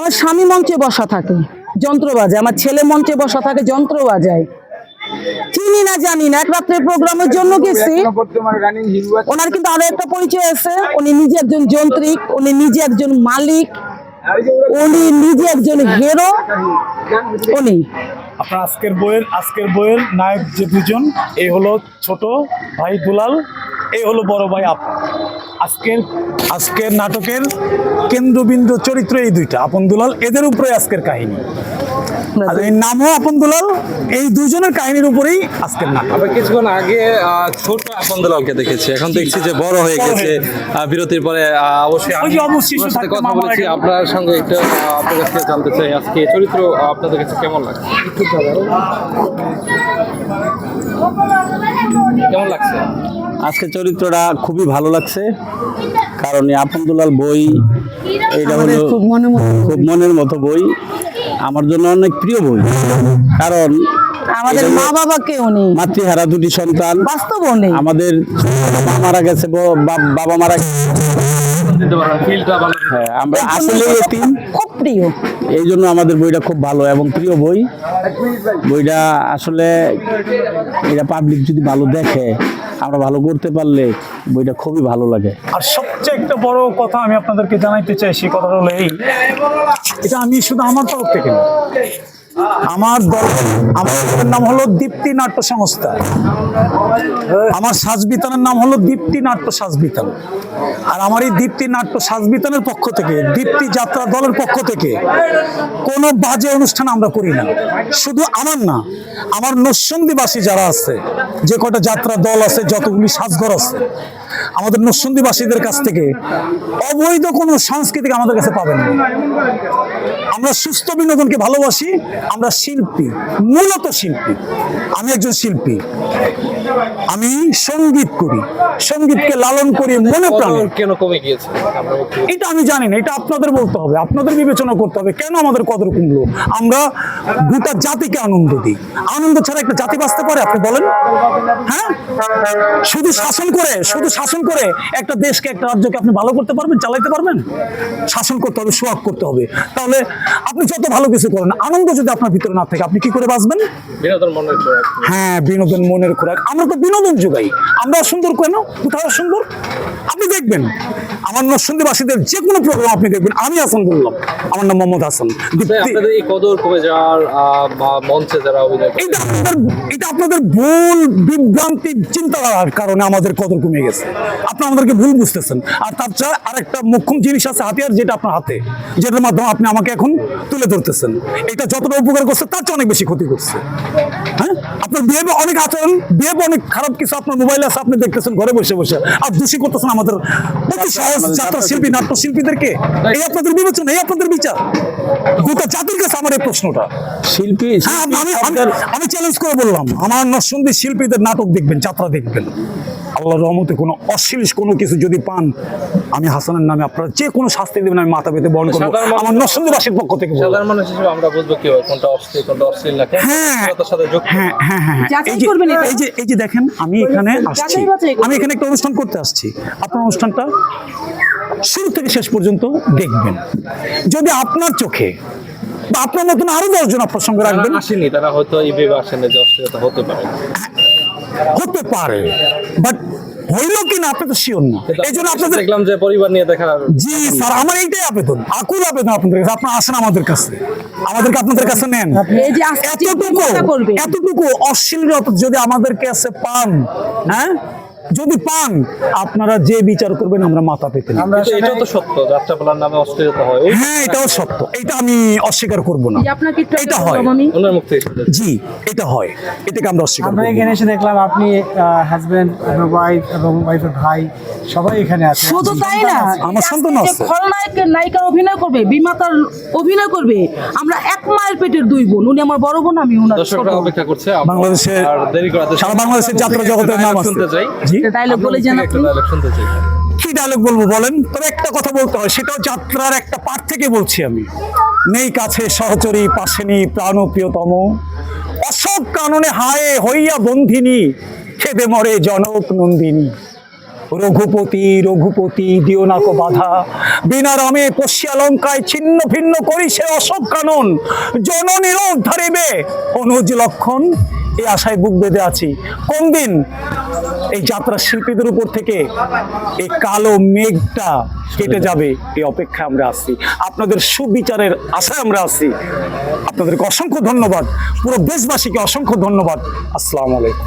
আমার স্বামী মঞ্চে বসা থাকে, যন্ত্র বাজায়। আমার ছেলে মঞ্চে বসা থাকে, যন্ত্র বাজায়। চিনি না জানি না এক প্রোগ্রামের জন্য গেছি। ওনার কিন্তু আরও একটা পরিচয় আছে। উনি নিজে একজন যন্ত্রিক, উনি নিজে একজন মালিক, উনি নিজে একজন হিরো, উনি। আপনার আজকের বইয়ের আজকের বইয়ের নায়ক যে দুজন এই হলো ছোট ভাই দুলাল এই হলো বড় ভাই আপ। আজকের আজকের নাটকের কেন্দ্রবিন্দু চরিত্র এই দুইটা আপন দুলাল এদের উপরে আজকের কাহিনী। আর এই নামও আপন দুলাল এই দুজনের কাহিনীর উপরেই আজকের নাটক। আমরা কিছুক্ষণ আগে ছোট আপন দুলালকে দেখেছি। এখন দেখছি যে বড় হয়ে গেছে বিরতির পরে আহ, অবশ্যই আমি অবশ্যই আপনার সাথে কথা বলেছি। আপনার সঙ্গে একটু আপনার কাছ থেকে জানতে চাই আজকে চরিত্র আপনাদের কাছে কেমন লাগছে? কেমন লাগছে? আজকে চরিত্রটা খুবই ভালো লাগছে। কারণ এই আপন দুলাল বই এটা হলো খুব মনে মতো খুব মনের মতো বই। আমার জন্য অনেক প্রিয় বই। কারণ আমাদের মা বাবাকে উনি মাতৃহারা দুটি সন্তান। বাস্তব উনি আমাদের মারা গেছে বাবা মারা গেছে। দিতে পারেন ফিলটা ভালো। হ্যাঁ, আমরা আসলে খুব প্রিয়। এই জন্য আমাদের বইটা খুব ভালো এবং প্রিয় বই বইটা আসলে এটা পাবলিক যদি ভালো দেখে, আমরা ভালো করতে পারলে বইটা খুবই ভালো লাগে আর সবচেয়ে একটা বড় কথা আমি আপনাদেরকে জানাইতে চাই, সেই কথাটা হলো এই এটা আমি শুধু আমার তরফ থেকে। আমার দল, আমার নাম হলো দীপ্তি নাট্য সংস্থা। আমার সাজবিতানের নাম হলো দীপ্তি নাট্য সাজবিতান। আর আমার এই দীপ্তি নাট্য সাজবিতানের পক্ষ থেকে, দীপ্তি যাত্রা দলের পক্ষ থেকে কোনো বাজে অনুষ্ঠান আমরা করি না। শুধু আমার না, আমার নসন্দিবাসী যারা আছে, যে কটা যাত্রা দল আছে, যতগুলি সাজঘর আছে আমাদের নসন্দিবাসীদের কাছ থেকে অবৈধ কোনো সাংস্কৃতিক আমাদের কাছে পাবেন না। আমরা সুস্থ বিনোদনকে ভালোবাসি, আমরা শিল্পী, মূলত শিল্পী। আমি একজন শিল্পী। আমি সংগীত করি সঙ্গীতকে লালন করি মনে প্রাণে। কেন কমে গিয়েছে? এটা আমি জানি না এটা আপনাদের বলতে হবে আপনাদের বিবেচনা করতে হবে কেন আমাদের কদর কমলো? আমরা গোটা জাতিকে আনন্দ দিই। আনন্দ ছাড়া একটা জাতি বাঁচতে পারে আপনি বলেন। হ্যাঁ? শুধু শাসন করে শুধু শাসন করে একটা দেশকে একটা রাজ্যকে আপনি ভালো করতে পারবেন চালাইতে পারবেন? শাসন করতে হবে সোয়াগ করতে হবে। তাহলে আপনি যত ভালো কিছু করেন আনন্দ যদি আপনার ভিতরে না থাকে আপনি কি করে বাঁচবেন? বিনোদন হ্যাঁ বিনোদন মনের খোরাক। আমরা তো বিনোদন যোগাই। আমরা সুন্দর কেন? কোথাও সুন্দর? আপনি দেখবেন। আমার নরসিংদীবাসীদের যে কোনো প্রোগ্রাম আপনি দেখবেন। আমি হাসান বললাম আমার নাম মোহাম্মদ হাসান। আপনাদের এই কদর কমে যাওয়ার মঞ্চে যারা অভিনয় এটা আপনাদের এটা আপনাদের ভুল বিভ্রান্তি চিন্তাধারার কারণে আমাদের কদর কমে গেছে। আপনি আমাদেরকে ভুল বুঝতেছেন। আর তার ছাড়া আরেকটা মুখ্যম জিনিস আছে হাতিয়ার যেটা আপনার হাতে। যেটার মাধ্যমে আপনি আমাকে এখন তুলে ধরতেছেন। এটা যতটা উপকার করছে তার চেয়ে অনেক বেশি ক্ষতি করছে। হ্যাঁ? আপনার বিয়ে অনেক আচরণ বিয়ে অনেক খারাপ কিছু আপনার মোবাইলে আছে আপনি দেখতেছেন ঘরে বসে বসে। আর দোষী করতেছেন আমাদের। অতি সহজ যাত্রা শিল্পী নাট্য শিল্পীদেরকে এই আপনাদের বিবেচনা এই আপনাদের বিচার। গোটা জাতির কাছে আমার এই প্রশ্নটা। শিল্পী হ্যাঁ, আমি- আমি আমি- আমি চ্যালেঞ্জ করে বললাম আমার নসন্দী শিল্পীদের নাটক দেখবেন যাত্রা দেখবেন। আল্লাহর রহমতে কোনো অশ্লীল কোনো কিছু যদি পান আমি হাসানের নামে আপনারা যে কোনো শাস্তি দেবেন আমি মাথা পেতে বহন করব। সাধারণ মানুষ- আমার নরসিংদীবাসীর পক্ষ থেকে সাধারণ মানুষ হিসেবে আমরা বুঝব কি কোনটা অশ্লীল কোনটা অশ্লীল না হ্যাঁ হ্যাঁ হ্যাঁ হ্যাঁ হ্যাঁ। এই যে- করবেন এটা। এই যে এই যে দেখেন আমি এখানে আসছি। আমি এখানে একটা অনুষ্ঠান করতে আসছি। আপনার অনুষ্ঠানটা শুরু থেকে শেষ পর্যন্ত দেখবেন। যদি আপনার চোখে বা আপনার মতন আরও দশজন আপনার সঙ্গে রাখবেন আসেনি তারা হয়তো এই ভেবে আসেনি যে অশ্লীলতা হতে পারে। হতে পারে। বাট হইল কি না আপনি তো শিওর না। এই জন্য আপনাদের দেখলাম যে পরিবার নিয়ে দেখা জি স্যার আমার এইটাই আবেদন। আকুল আবেদন আপনাদের কাছে। আপনারা আসেন আমাদের কাছে। আমাদেরকে আপনাদের কাছে নেন। এই যে আজকে এতটুকু। এতটুকু অশ্লীলতা যদি আমাদের কাছে পান হ্যাঁ? যদি পান আপনারা যে বিচার করবেন আমরা মাথা পেতে তো সত্য যাত্রাপালার নামে অশ্লীলতা হয়। হ্যাঁ এটাও সত্য। এটা আমি অস্বীকার করব না। এটা হয়। ওনার মুখ থেকে জি এটা হয়। এটাকে আমরা অস্বীকার আমরা এখানে এসে দেখলাম আপনি হাজবেন্ড এবং ওয়াইফ এবং ওয়াইফের ভাই সবাই এখানে আছে। শুধু তাই না আমার সন্তান আছে। খলনায়কের নায়িকা অভিনয় করবে বিমাতার অভিনয় করবে আমরা এক মায়ের পেটের দুই বোন উনি আমার বড় বোন আমি ওনার দর্শকরা অপেক্ষা করছে আমরা বাংলাদেশে- দেরি করাতে সারা বাংলাদেশের যাত্রা জগতের নাম আছে। শুনতে চাই। জি? ডায়লগ বলে আপনার যান থেকে একটা আপনি। শুনতে চাই। কি ডায়লগ বলব বলেন? তবে একটা কথা বলতে হয় সেটাও যাত্রার একটা পাঠ থেকে বলছি আমি। নেই কাছে সহচরী পাশেনি প্রাণ প্রিয়তম অসব কাননে হায় হইয়া বন্ধিনী খেদে মরে জনক নন্দিনী। রঘুপতি রঘুপতি দিও না কো বাধা। বিনা রামে পশ্যালঙ্কায় ছিন্ন ভিন্ন করি সে অশোক কানন। জননীর ধরিবে অনুজ লক্ষণ এই আশায় বুক বেঁধে আছি। কোন দিন এই যাত্রা শিল্পীদের উপর থেকে এই কালো মেঘটা কেটে যাবে। এই অপেক্ষায় আমরা আছি। আপনাদের সুবিচারের আশায় আমরা আছি। আপনাদেরকে অসংখ্য ধন্যবাদ। পুরো দেশবাসীকে অসংখ্য ধন্যবাদ। আসসালাম আলাইকুম।